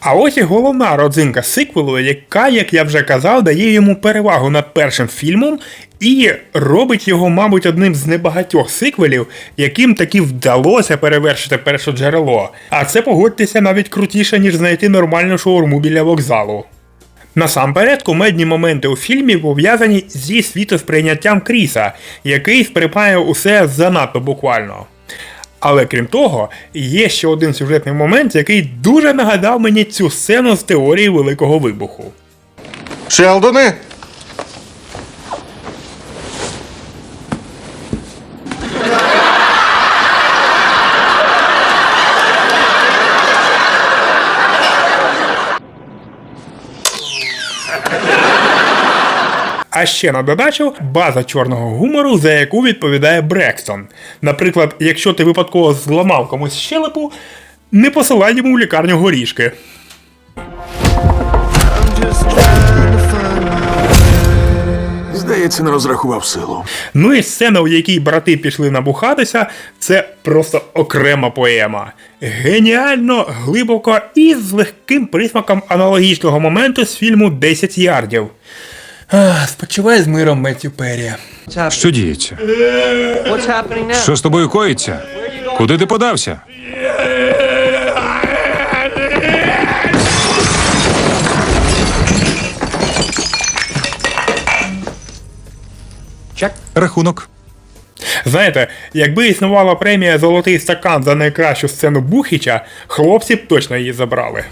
А ось і головна родзинка сиквелу, яка, як я вже казав, дає йому перевагу над першим фільмом і робить його, мабуть, одним з небагатьох сиквелів, яким таки вдалося перевершити перше джерело. А це погодьтеся навіть крутіше, ніж знайти нормальну шаурму біля вокзалу. Насамперед, кумедні моменти у фільмі пов'язані зі світосприйняттям Кріса, який сприймає усе занадто буквально. Але крім того, є ще один сюжетний момент, який дуже нагадав мені цю сцену з теорії Великого вибуху. Шелдоне? А ще на додачу база чорного гумору, за яку відповідає Брекстон. Наприклад, якщо ти випадково зламав комусь щелепу, не посилай йому в лікарню горішки. Здається, не розрахував силу. Ну і сцена, у якій брати пішли набухатися, це просто окрема поема. Геніально, глибоко і з легким присмаком аналогічного моменту з фільму «10 ярдів. Спочивай з миром, Меттю Перрі. Що діється? Що з тобою коїться? Куди ти подався? Рахунок. Знаєте, якби існувала премія Золотий стакан за найкращу сцену Бухіча, хлопці б точно її забрали.